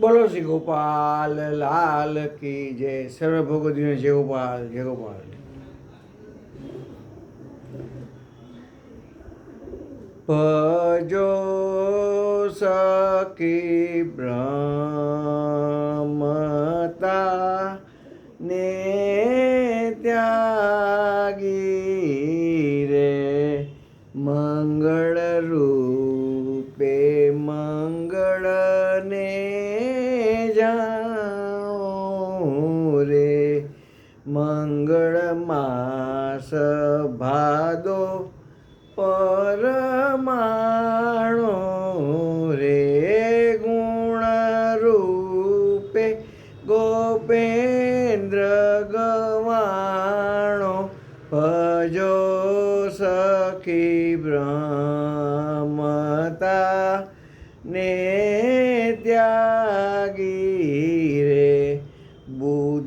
બોલો શ્રી ગોપાલ, લાલ કી જય. સર્વ ભગવતીને જય ગોપાલ જય ગોપાલ. ભજો સખી બ્રહ્મતા રે મંગળ માસ ભાદો પરમાણો રે ગુણ રૂપે ગોપેન્દ્ર ગવાણો ભજો સખી બ્રહ્મતા ને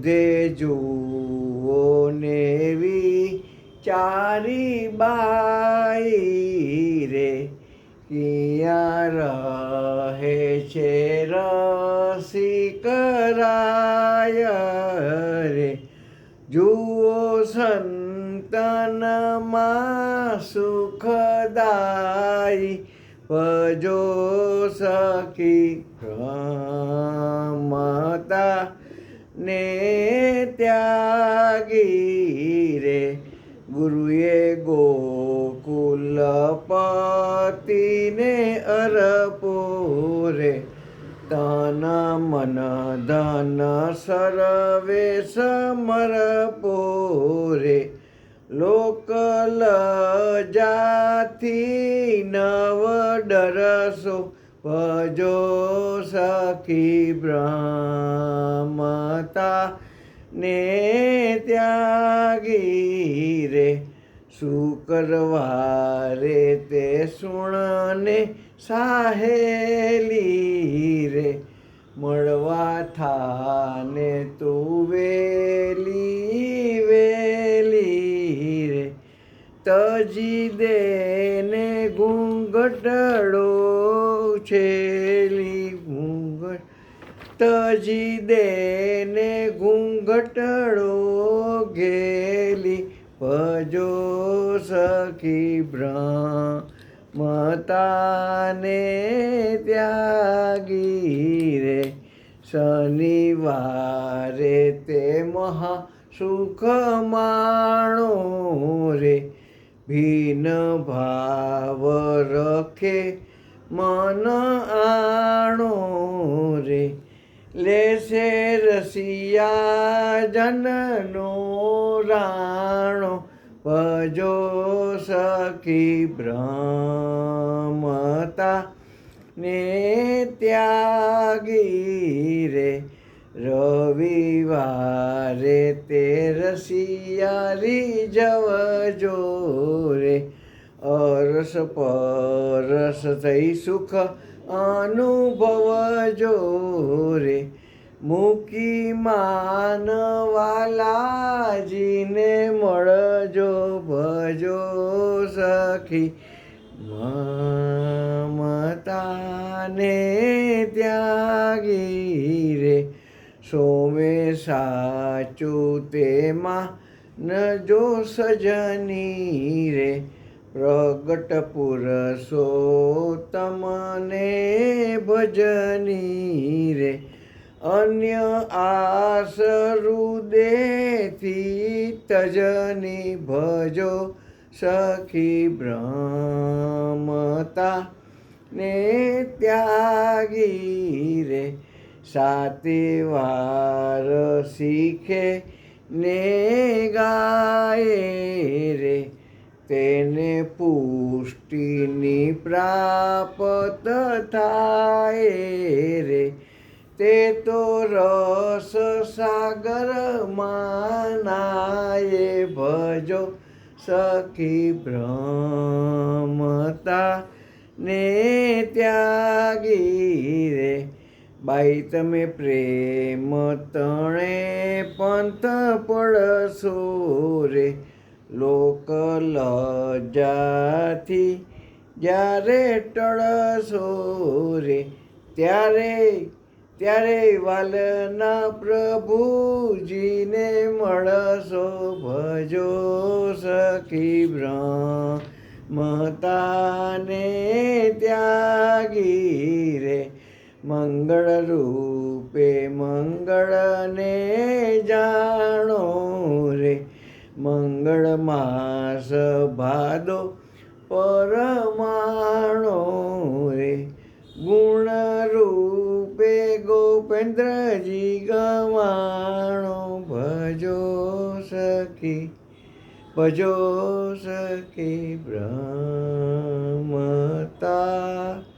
બુધે જુઓ નેવી ચારી બાઈ રે. ક્યાં રહે છે રસિકરાય રે. જુઓ સંતનમાં સુખદાય પજો સખી રમતા ને ત્યાગી રે ગુરુએ ગોકુલપતિને અરપોરે તન મન ધન સર્વે સમરપો રે લોકલ જાથી નવ ડરસો ભજો સખી બ્રહ્મતા ને ત્યાગી રે શુક્રવારે તે સુણને સાહેલી રે, મળવા થાને તું વેલી તજી દેને ઘૂંઘટડો છેલી ઘૂંઘટ તજી દેને ઘૂંઘટડો ઘેલી ભજો સખી બ્રહ્મતાને ત્યાગી રે શનિવારે તે મહા સુખ માણો રે ભીન ભાવ રખે મન આણો રે. લેશે રસિયા જનનો રાણો, ભજો સખી બ્રહ્મતા ને ત્યાગી રે. રવિવારે તે રસિયારી જવજો રે અરસ પરસ થઈ સુખ અનુભવજો રે મૂકી માનવાલાજીને મળજો ભજો સખી. મમતાને ત્યાગી રે. સોમે સાચું તેમાં ન જો સજની રે. પ્રગટ પુરુષોત્તમને ભજની રે. અન્ય આસ હૃદયથી તજની ભજો સખી બ્રહ્મતા ને ત્યાગી રે. સાતે વાર શીખે ને ગાય રે, તેને પુષ્ટિની પ્રાપ્ત થાય રે. તે તો રસ સાગર માનાય ભજો સખી ભ્રમતા ને ત્યાગી રે. બાઈ તમે પ્રેમ તણે પંથ પડશો રે. લોક લજાથી જ્યારે ટળશો રે. ત્યારે ત્યારે વાલના પ્રભુજીને મળશો. ભજો સખી બ્રહ્મતાને ત્યાગી રે મંગળ રૂપે મંગળને જાણો રે. મંગળ માસ ભાદો પરમાણો રે. ગુણ રૂપે ગોપેન્દ્રજી ગવાણો ભજો સખી ભજો સખી બ્રહ્મતા.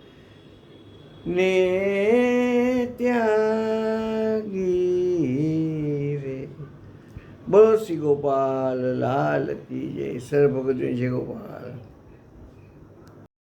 ને ત્યાગી રે. બોલો શ્રી ગોપાલ લાલ કી જય. સર્વ ભગત જય ગોપાલ.